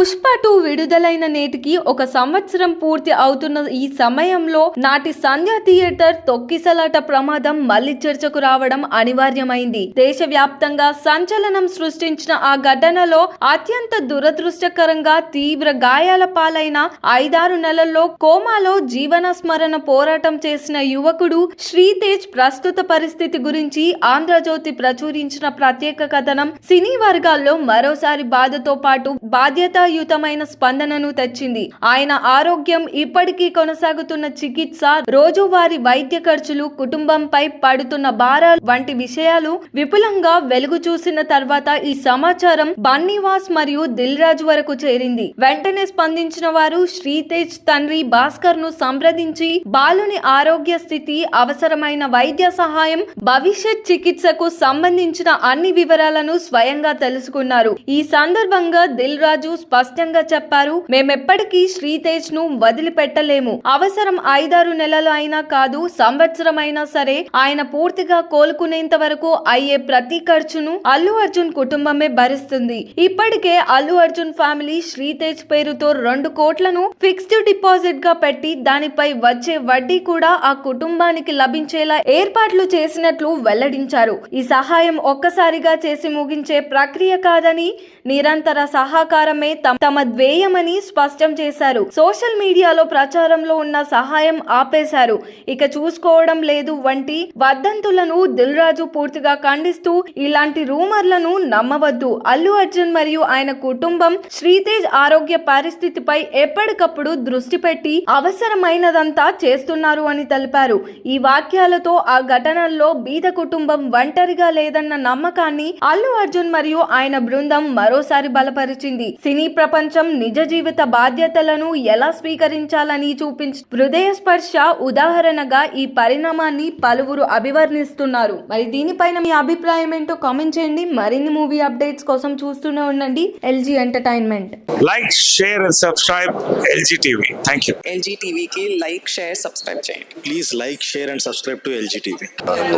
Pushpa two విడుదలైన నేటికి ఒక సంవత్సరం పూర్తి అవుతున్న ఈ సమయంలో నాటి సంధ్య థియేటర్ తొక్కిసలాట ప్రమాదం మళ్ళీ చర్చకు రావడం అనివార్యమైంది. దేశవ్యాప్తంగా సంచలనం సృష్టించిన ఆ ఘటనలో అత్యంత దురదృష్టకరంగా తీవ్ర గాయాల పాలైన ఐదారు నెలల్లో కోమాలో జీవన స్మరణ పోరాటం చేసిన యువకుడు శ్రీతేజ్ ప్రస్తుత పరిస్థితి గురించి ఆంధ్రజ్యోతి ప్రచురించిన ప్రత్యేక కథనం సినీ వర్గాల్లో మరోసారి బాధతో పాటు బాధ్యత బాధ్యతాయుతమైన స్పందనను తెచ్చింది. ఆయన ఆరోగ్యం ఇప్పటికీ కొనసాగుతున్న చికిత్స రోజువారీ వైద్య ఖర్చులు కుటుంబంపై పడుతున్న భారాలు వంటి విషయాలు విపులంగా వెలుగు చూసిన తర్వాత ఈ సమాచారం బన్నీవాస్ మరియు దిల్ రాజు వరకు చేరింది. వెంటనే స్పందించిన వారు శ్రీతేజ్ తండ్రి భాస్కర్ను సంప్రదించి బాలుని ఆరోగ్య స్థితి అవసరమైన వైద్య సహాయం భవిష్యత్ చికిత్సకు సంబంధించిన అన్ని వివరాలను స్వయంగా తెలుసుకున్నారు. ఈ సందర్భంగా దిల్ రాజు స్పష్టంగా చెప్పారు. మేమెప్పటికీ శ్రీతేజ్ను వదిలిపెట్టలేము. అవసరం ఐదారు నెలలు అయినా కాదు సంవత్సరం అయినా సరే ఆయన పూర్తిగా కోలుకునేంత వరకు అయ్యే ప్రతి ఖర్చును అల్లు అర్జున్ కుటుంబమే భరిస్తుంది. ఇప్పటికే అల్లు అర్జున్ ఫ్యామిలీ శ్రీతేజ్ పేరుతో రెండు కోట్లను ఫిక్స్డ్ డిపాజిట్గా పెట్టి దానిపై వచ్చే వడ్డీ కూడా ఆ కుటుంబానికి లభించేలా ఏర్పాట్లు చేసినట్లు వెల్లడించారు. ఈ సహాయం ఒక్కసారిగా చేసి ముగించే ప్రక్రియ కాదని నిరంతర సహకారమే తమ తమ ధ్యేయమని స్పష్టం చేశారు. సోషల్ మీడియాలో ప్రచారంలో ఉన్న సహాయం ఆపేశారు. ఇక చూసుకోవడం లేదు వంటి వర్ధంతులను దిల్ రాజు పూర్తిగా ఖండిస్తూ ఇలాంటి రూమర్లను నమ్మవద్దు. అల్లు అర్జున్ మరియు ఆయన కుటుంబం శ్రీతేజ్ ఆరోగ్య పరిస్థితిపై ఎప్పటికప్పుడు దృష్టి పెట్టి అవసరమైనదంతా చేస్తున్నారు అని తెలిపారు. ఈ వాక్యాలతో ఆ ఘటనల్లో బీద కుటుంబం ఒంటరిగా లేదన్న నమ్మకాన్ని అల్లు అర్జున్ మరియు ఆయన బృందం మరోసారి బలపరిచింది. సినీ ప్రపంచం నిజ జీవిత బాధ్యతలను ఎలా స్వీకరించాలని చూపించి హృదయ స్పర్శ ఉదాహరణగా ఈ పరిణామాన్ని పలువురు అభివర్ణిస్తున్నారు మరి దీనిపైన మీ అభిప్రాయం ఏంటో కామెంట్ చేయండి మరిన్ని మూవీ అప్డేట్స్ కోసం చూస్తూనే ఉండండి LG entertainment like, share, and subscribe LG TV. Thank you. LG టీవీకి లైక్ షేర్ సబ్స్క్రైబ్ చేయండి Please like, share, and subscribe to LGTV.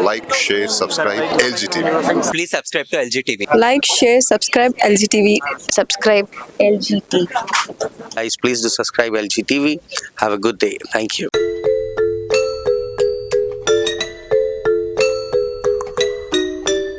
like, share, subscribe LGTV. please subscribe to LG TV. Like share subscribe LG TV subscribe LGT. Guys, please do subscribe LGTV. Have a good day. Thank you.